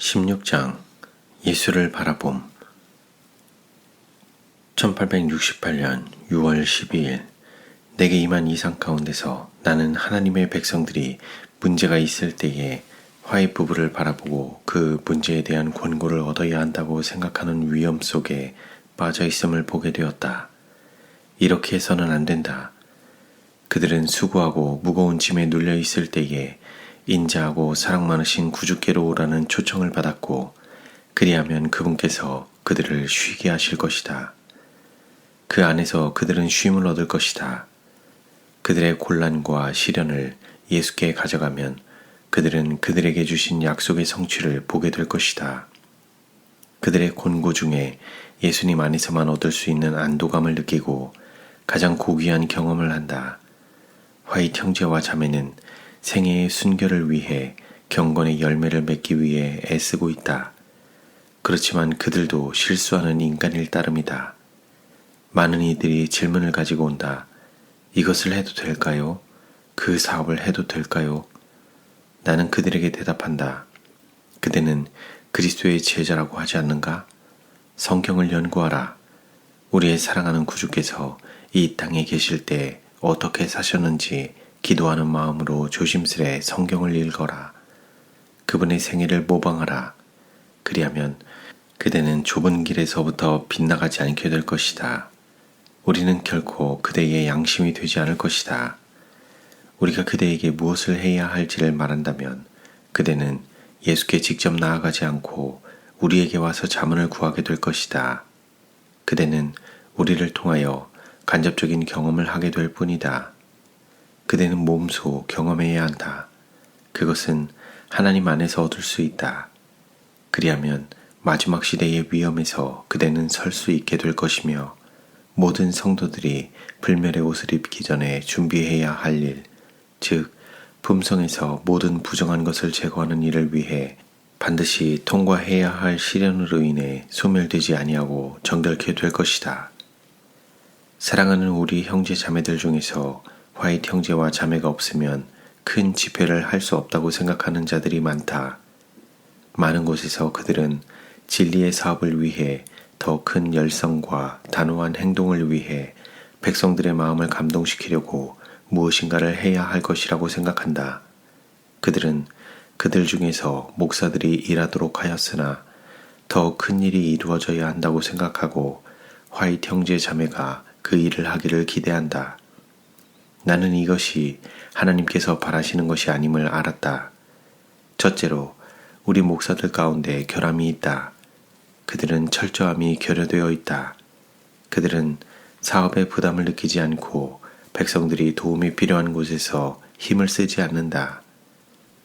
16장 예수를 바라봄 1868년 6월 12일 내게 임한 이상 가운데서 나는 하나님의 백성들이 문제가 있을 때에 화해 부부를 바라보고 그 문제에 대한 권고를 얻어야 한다고 생각하는 위험 속에 빠져 있음을 보게 되었다. 이렇게 해서는 안 된다. 그들은 수고하고 무거운 짐에 눌려 있을 때에 인자하고 사랑 많으신 구주께로 오라는 초청을 받았고 그리하면 그분께서 그들을 쉬게 하실 것이다. 그 안에서 그들은 쉼을 얻을 것이다. 그들의 곤란과 시련을 예수께 가져가면 그들은 그들에게 주신 약속의 성취를 보게 될 것이다. 그들의 곤고 중에 예수님 안에서만 얻을 수 있는 안도감을 느끼고 가장 고귀한 경험을 한다. 화이트 형제와 자매는 생애의 순결을 위해 경건의 열매를 맺기 위해 애쓰고 있다. 그렇지만 그들도 실수하는 인간일 따름이다. 많은 이들이 질문을 가지고 온다. 이것을 해도 될까요? 그 사업을 해도 될까요? 나는 그들에게 대답한다. 그대는 그리스도의 제자라고 하지 않는가? 성경을 연구하라. 우리의 사랑하는 구주께서 이 땅에 계실 때 어떻게 사셨는지 기도하는 마음으로 조심스레 성경을 읽어라. 그분의 생애를 모방하라. 그리하면 그대는 좁은 길에서부터 빗나가지 않게 될 것이다. 우리는 결코 그대의 양심이 되지 않을 것이다. 우리가 그대에게 무엇을 해야 할지를 말한다면 그대는 예수께 직접 나아가지 않고 우리에게 와서 자문을 구하게 될 것이다. 그대는 우리를 통하여 간접적인 경험을 하게 될 뿐이다. 그대는 몸소 경험해야 한다. 그것은 하나님 안에서 얻을 수 있다. 그리하면 마지막 시대의 위험에서 그대는 설 수 있게 될 것이며 모든 성도들이 불멸의 옷을 입기 전에 준비해야 할 일, 즉 품성에서 모든 부정한 것을 제거하는 일을 위해 반드시 통과해야 할 시련으로 인해 소멸되지 아니하고 정결케 될 것이다. 사랑하는 우리 형제 자매들 중에서 화이트 형제와 자매가 없으면 큰 집회를 할 수 없다고 생각하는 자들이 많다. 많은 곳에서 그들은 진리의 사업을 위해 더 큰 열성과 단호한 행동을 위해 백성들의 마음을 감동시키려고 무엇인가를 해야 할 것이라고 생각한다. 그들은 그들 중에서 목사들이 일하도록 하였으나 더 큰 일이 이루어져야 한다고 생각하고 화이트 형제 자매가 그 일을 하기를 기대한다. 나는 이것이 하나님께서 바라시는 것이 아님을 알았다. 첫째로, 우리 목사들 가운데 결함이 있다. 그들은 철저함이 결여되어 있다. 그들은 사업에 부담을 느끼지 않고 백성들이 도움이 필요한 곳에서 힘을 쓰지 않는다.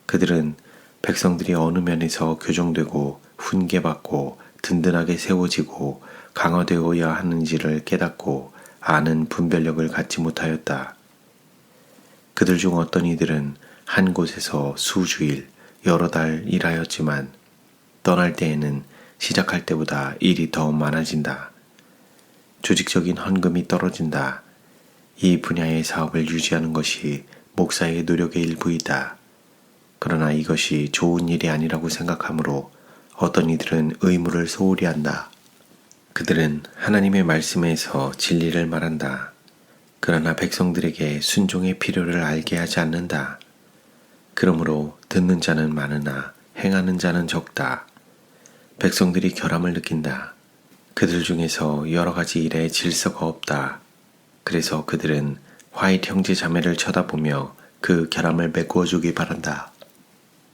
그들은 백성들이 어느 면에서 교정되고 훈계받고 든든하게 세워지고 강화되어야 하는지를 깨닫고 아는 분별력을 갖지 못하였다. 그들 중 어떤 이들은 한 곳에서 수주일, 여러 달 일하였지만 떠날 때에는 시작할 때보다 일이 더 많아진다. 조직적인 헌금이 떨어진다. 이 분야의 사업을 유지하는 것이 목사의 노력의 일부이다. 그러나 이것이 좋은 일이 아니라고 생각하므로 어떤 이들은 의무를 소홀히 한다. 그들은 하나님의 말씀에서 진리를 말한다. 그러나 백성들에게 순종의 필요를 알게 하지 않는다. 그러므로 듣는 자는 많으나 행하는 자는 적다. 백성들이 결함을 느낀다. 그들 중에서 여러 가지 일에 질서가 없다. 그래서 그들은 화이트 형제 자매를 쳐다보며 그 결함을 메꾸어 주기 바란다.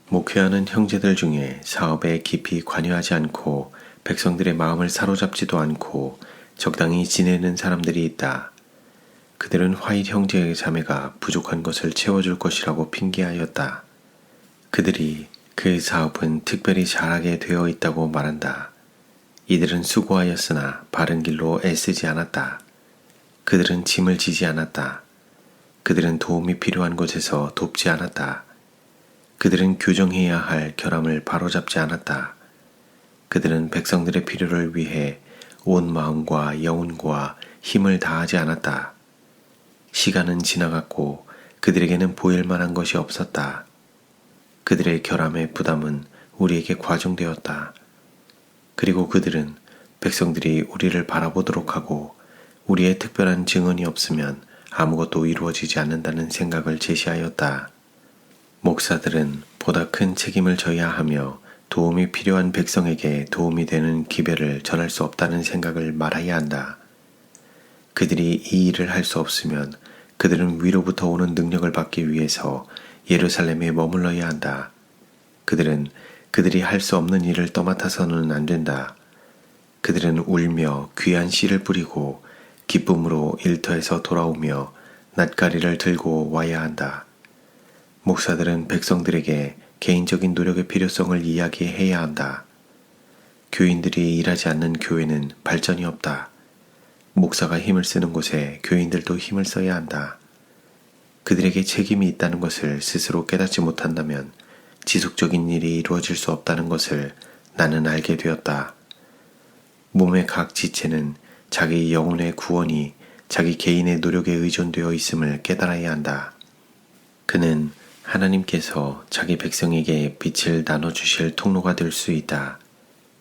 목회하는 형제들 중에 사업에 깊이 관여하지 않고 백성들의 마음을 사로잡지도 않고 적당히 지내는 사람들이 있다. 그들은 화이트 형제의 자매가 부족한 것을 채워줄 것이라고 핑계하였다. 그들이 그 사업은 특별히 잘하게 되어 있다고 말한다. 이들은 수고하였으나 바른 길로 애쓰지 않았다. 그들은 짐을 지지 않았다. 그들은 도움이 필요한 곳에서 돕지 않았다. 그들은 교정해야 할 결함을 바로잡지 않았다. 그들은 백성들의 필요를 위해 온 마음과 영혼과 힘을 다하지 않았다. 시간은 지나갔고 그들에게는 보일 만한 것이 없었다. 그들의 결함의 부담은 우리에게 과중되었다. 그리고 그들은 백성들이 우리를 바라보도록 하고 우리의 특별한 증언이 없으면 아무것도 이루어지지 않는다는 생각을 제시하였다. 목사들은 보다 큰 책임을 져야 하며 도움이 필요한 백성에게 도움이 되는 기별을 전할 수 없다는 생각을 말해야 한다. 그들이 이 일을 할 수 없으면 그들은 위로부터 오는 능력을 받기 위해서 예루살렘에 머물러야 한다. 그들은 그들이 할 수 없는 일을 떠맡아서는 안 된다. 그들은 울며 귀한 씨를 뿌리고 기쁨으로 일터에서 돌아오며 낯가리를 들고 와야 한다. 목사들은 백성들에게 개인적인 노력의 필요성을 이야기해야 한다. 교인들이 일하지 않는 교회는 발전이 없다. 목사가 힘을 쓰는 곳에 교인들도 힘을 써야 한다. 그들에게 책임이 있다는 것을 스스로 깨닫지 못한다면 지속적인 일이 이루어질 수 없다는 것을 나는 알게 되었다. 몸의 각 지체는 자기 영혼의 구원이 자기 개인의 노력에 의존되어 있음을 깨달아야 한다. 그는 하나님께서 자기 백성에게 빛을 나눠주실 통로가 될 수 있다.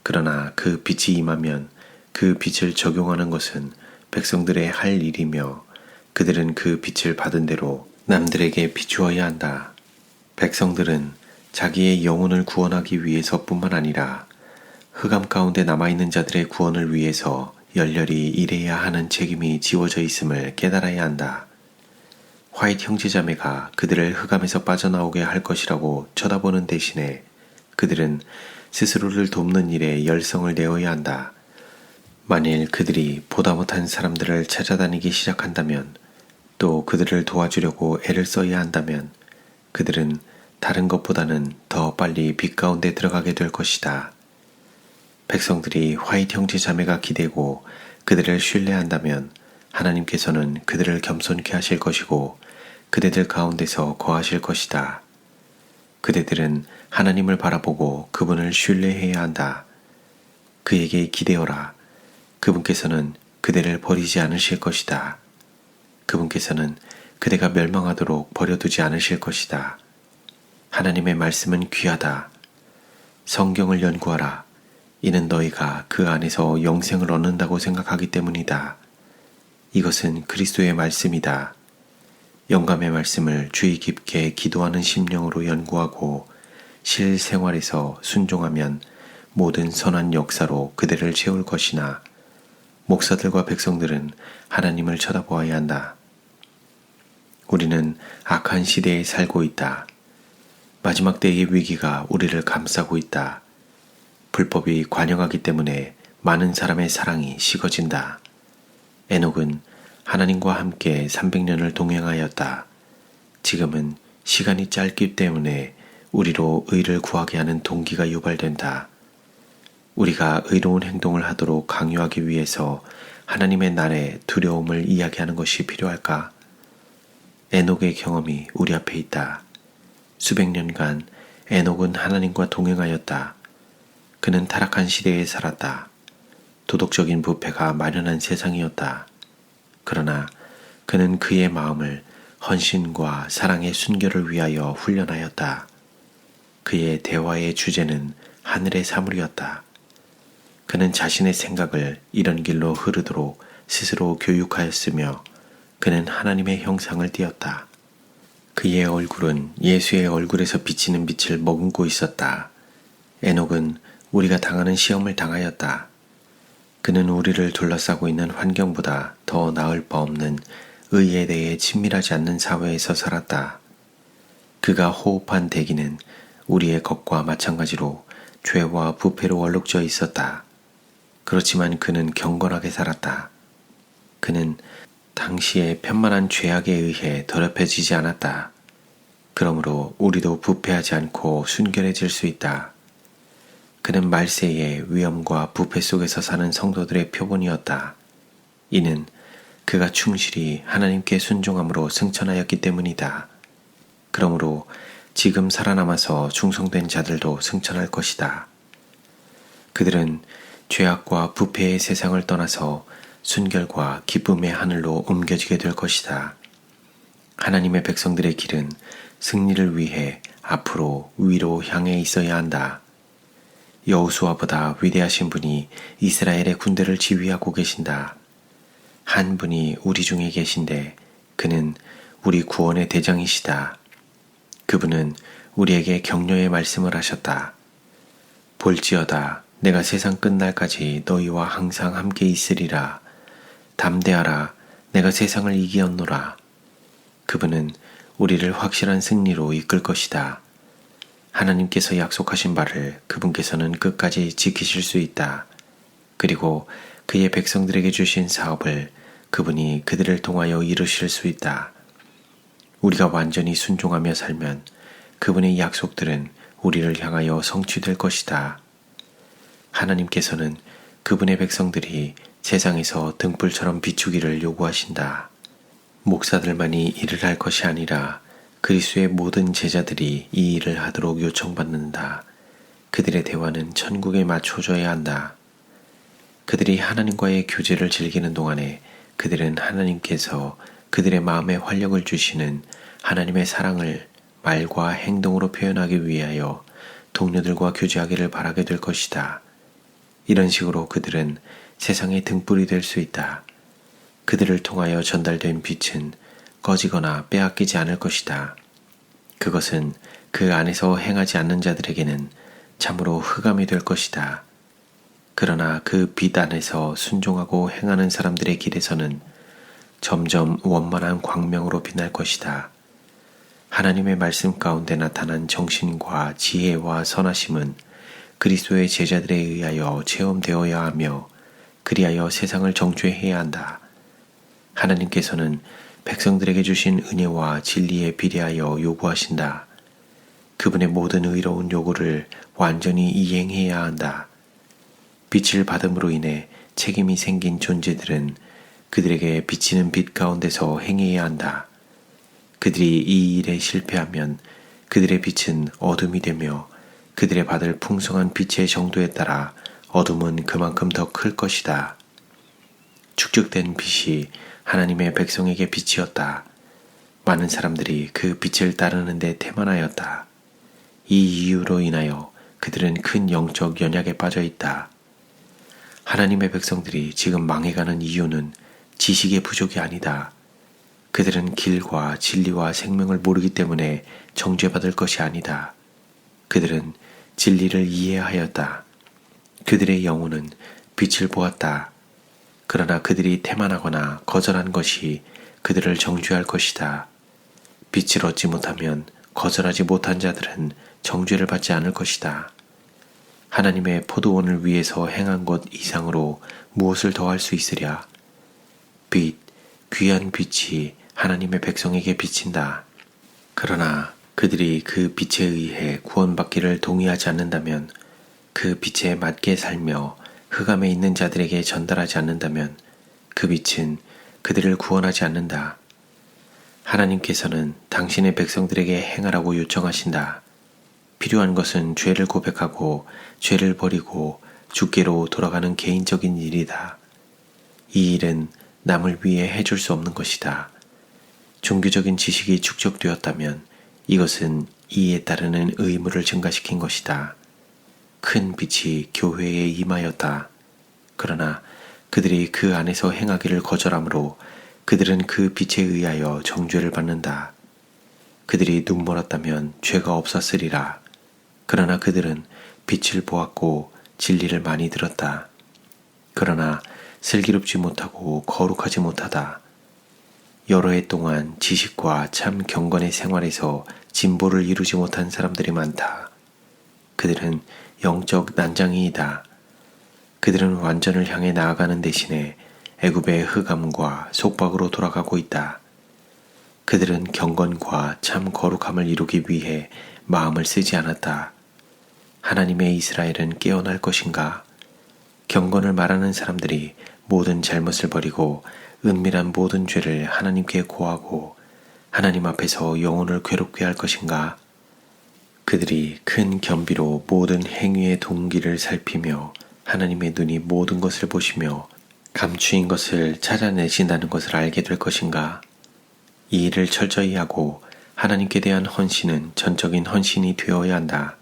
그러나 그 빛이 임하면 그 빛을 적용하는 것은 백성들의 할 일이며 그들은 그 빛을 받은 대로 남들에게 비추어야 한다. 백성들은 자기의 영혼을 구원하기 위해서뿐만 아니라 흑암 가운데 남아있는 자들의 구원을 위해서 열렬히 일해야 하는 책임이 지워져 있음을 깨달아야 한다. 화이트 형제자매가 그들을 흑암에서 빠져나오게 할 것이라고 쳐다보는 대신에 그들은 스스로를 돕는 일에 열성을 내어야 한다. 만일 그들이 보다 못한 사람들을 찾아다니기 시작한다면 또 그들을 도와주려고 애를 써야 한다면 그들은 다른 것보다는 더 빨리 빛 가운데 들어가게 될 것이다. 백성들이 화이트 형제 자매가 기대고 그들을 신뢰한다면 하나님께서는 그들을 겸손케 하실 것이고 그대들 가운데서 거하실 것이다. 그대들은 하나님을 바라보고 그분을 신뢰해야 한다. 그에게 기대어라. 그분께서는 그대를 버리지 않으실 것이다. 그분께서는 그대가 멸망하도록 버려두지 않으실 것이다. 하나님의 말씀은 귀하다. 성경을 연구하라. 이는 너희가 그 안에서 영생을 얻는다고 생각하기 때문이다. 이것은 그리스도의 말씀이다. 영감의 말씀을 주의 깊게 기도하는 심령으로 연구하고 실생활에서 순종하면 모든 선한 역사로 그대를 채울 것이나 목사들과 백성들은 하나님을 쳐다보아야 한다. 우리는 악한 시대에 살고 있다. 마지막 때의 위기가 우리를 감싸고 있다. 불법이 관영하기 때문에 많은 사람의 사랑이 식어진다. 에녹은 하나님과 함께 300년을 동행하였다. 지금은 시간이 짧기 때문에 우리로 의를 구하게 하는 동기가 유발된다. 우리가 의로운 행동을 하도록 강요하기 위해서 하나님의 날에 두려움을 이야기하는 것이 필요할까? 에녹의 경험이 우리 앞에 있다. 수백 년간 에녹은 하나님과 동행하였다. 그는 타락한 시대에 살았다. 도덕적인 부패가 만연한 세상이었다. 그러나 그는 그의 마음을 헌신과 사랑의 순결을 위하여 훈련하였다. 그의 대화의 주제는 하늘의 사물이었다. 그는 자신의 생각을 이런 길로 흐르도록 스스로 교육하였으며 그는 하나님의 형상을 띄었다. 그의 얼굴은 예수의 얼굴에서 비치는 빛을 머금고 있었다. 에녹은 우리가 당하는 시험을 당하였다. 그는 우리를 둘러싸고 있는 환경보다 더 나을 바 없는 의에 대해 친밀하지 않는 사회에서 살았다. 그가 호흡한 대기는 우리의 것과 마찬가지로 죄와 부패로 얼룩져 있었다. 그렇지만 그는 경건하게 살았다. 그는 당시의 편만한 죄악에 의해 더럽혀지지 않았다. 그러므로 우리도 부패하지 않고 순결해질 수 있다. 그는 말세의 위험과 부패 속에서 사는 성도들의 표본이었다. 이는 그가 충실히 하나님께 순종함으로 승천하였기 때문이다. 그러므로 지금 살아남아서 충성된 자들도 승천할 것이다. 그들은 죄악과 부패의 세상을 떠나서 순결과 기쁨의 하늘로 옮겨지게 될 것이다. 하나님의 백성들의 길은 승리를 위해 앞으로 위로 향해 있어야 한다. 여호수아보다 위대하신 분이 이스라엘의 군대를 지휘하고 계신다. 한 분이 우리 중에 계신데 그는 우리 구원의 대장이시다. 그분은 우리에게 격려의 말씀을 하셨다. 볼지어다 내가 세상 끝날까지 너희와 항상 함께 있으리라. 담대하라 내가 세상을 이기었노라. 그분은 우리를 확실한 승리로 이끌 것이다. 하나님께서 약속하신 바를 그분께서는 끝까지 지키실 수 있다. 그리고 그의 백성들에게 주신 사업을 그분이 그들을 통하여 이루실 수 있다. 우리가 완전히 순종하며 살면 그분의 약속들은 우리를 향하여 성취될 것이다. 하나님께서는 그분의 백성들이 세상에서 등불처럼 비추기를 요구하신다. 목사들만이 일을 할 것이 아니라 그리스의 모든 제자들이 이 일을 하도록 요청받는다. 그들의 대화는 천국에 맞춰져야 한다. 그들이 하나님과의 교제를 즐기는 동안에 그들은 하나님께서 그들의 마음에 활력을 주시는 하나님의 사랑을 말과 행동으로 표현하기 위하여 동료들과 교제하기를 바라게 될 것이다. 이런 식으로 그들은 세상의 등불이 될 수 있다. 그들을 통하여 전달된 빛은 꺼지거나 빼앗기지 않을 것이다. 그것은 그 안에서 행하지 않는 자들에게는 참으로 흑암이 될 것이다. 그러나 그 빛 안에서 순종하고 행하는 사람들의 길에서는 점점 원만한 광명으로 빛날 것이다. 하나님의 말씀 가운데 나타난 정신과 지혜와 선하심은 그리스도의 제자들에 의하여 체험되어야 하며 그리하여 세상을 정죄해야 한다. 하나님께서는 백성들에게 주신 은혜와 진리에 비례하여 요구하신다. 그분의 모든 의로운 요구를 완전히 이행해야 한다. 빛을 받음으로 인해 책임이 생긴 존재들은 그들에게 비치는 빛 가운데서 행해야 한다. 그들이 이 일에 실패하면 그들의 빛은 어둠이 되며 그들의 받을 풍성한 빛의 정도에 따라 어둠은 그만큼 더 클 것이다. 축적된 빛이 하나님의 백성에게 빛이었다. 많은 사람들이 그 빛을 따르는데 태만하였다. 이 이유로 인하여 그들은 큰 영적 연약에 빠져 있다. 하나님의 백성들이 지금 망해가는 이유는 지식의 부족이 아니다. 그들은 길과 진리와 생명을 모르기 때문에 정죄받을 것이 아니다. 그들은 진리를 이해하였다. 그들의 영혼은 빛을 보았다. 그러나 그들이 태만하거나 거절한 것이 그들을 정죄할 것이다. 빛을 얻지 못하면 거절하지 못한 자들은 정죄를 받지 않을 것이다. 하나님의 포도원을 위해서 행한 것 이상으로 무엇을 더할 수 있으랴? 빛, 귀한 빛이 하나님의 백성에게 비친다. 그러나 그들이 그 빛에 의해 구원받기를 동의하지 않는다면 그 빛에 맞게 살며 흑암에 있는 자들에게 전달하지 않는다면 그 빛은 그들을 구원하지 않는다. 하나님께서는 당신의 백성들에게 행하라고 요청하신다. 필요한 것은 죄를 고백하고 죄를 버리고 주께로 돌아가는 개인적인 일이다. 이 일은 남을 위해 해줄 수 없는 것이다. 종교적인 지식이 축적되었다면 이것은 이에 따르는 의무를 증가시킨 것이다. 큰 빛이 교회에 임하였다. 그러나 그들이 그 안에서 행하기를 거절하므로 그들은 그 빛에 의하여 정죄를 받는다. 그들이 눈멀었다면 죄가 없었으리라. 그러나 그들은 빛을 보았고 진리를 많이 들었다. 그러나 슬기롭지 못하고 거룩하지 못하다. 여러 해 동안 지식과 참 경건의 생활에서 진보를 이루지 못한 사람들이 많다. 그들은 영적 난장이이다. 그들은 완전을 향해 나아가는 대신에 애굽의 흑암과 속박으로 돌아가고 있다. 그들은 경건과 참 거룩함을 이루기 위해 마음을 쓰지 않았다. 하나님의 이스라엘은 깨어날 것인가? 경건을 말하는 사람들이 모든 잘못을 버리고 은밀한 모든 죄를 하나님께 고하고 하나님 앞에서 영혼을 괴롭게 할 것인가? 그들이 큰 겸비로 모든 행위의 동기를 살피며 하나님의 눈이 모든 것을 보시며 감추인 것을 찾아내신다는 것을 알게 될 것인가? 이 일을 철저히 하고 하나님께 대한 헌신은 전적인 헌신이 되어야 한다.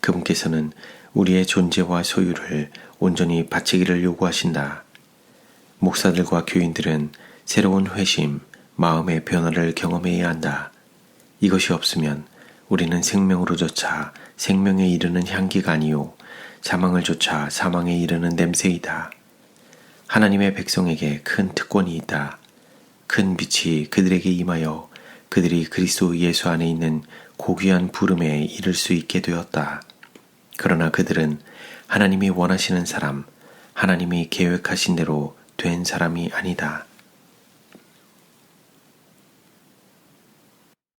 그분께서는 우리의 존재와 소유를 온전히 바치기를 요구하신다. 목사들과 교인들은 새로운 회심, 마음의 변화를 경험해야 한다. 이것이 없으면 우리는 생명으로조차 생명에 이르는 향기가 아니요 사망을 쫓아 사망에 이르는 냄새이다. 하나님의 백성에게 큰 특권이 있다. 큰 빛이 그들에게 임하여 그들이 그리스도 예수 안에 있는 고귀한 부름에 이를 수 있게 되었다. 그러나 그들은 하나님이 원하시는 사람, 하나님이 계획하신 대로 된 사람이 아니다.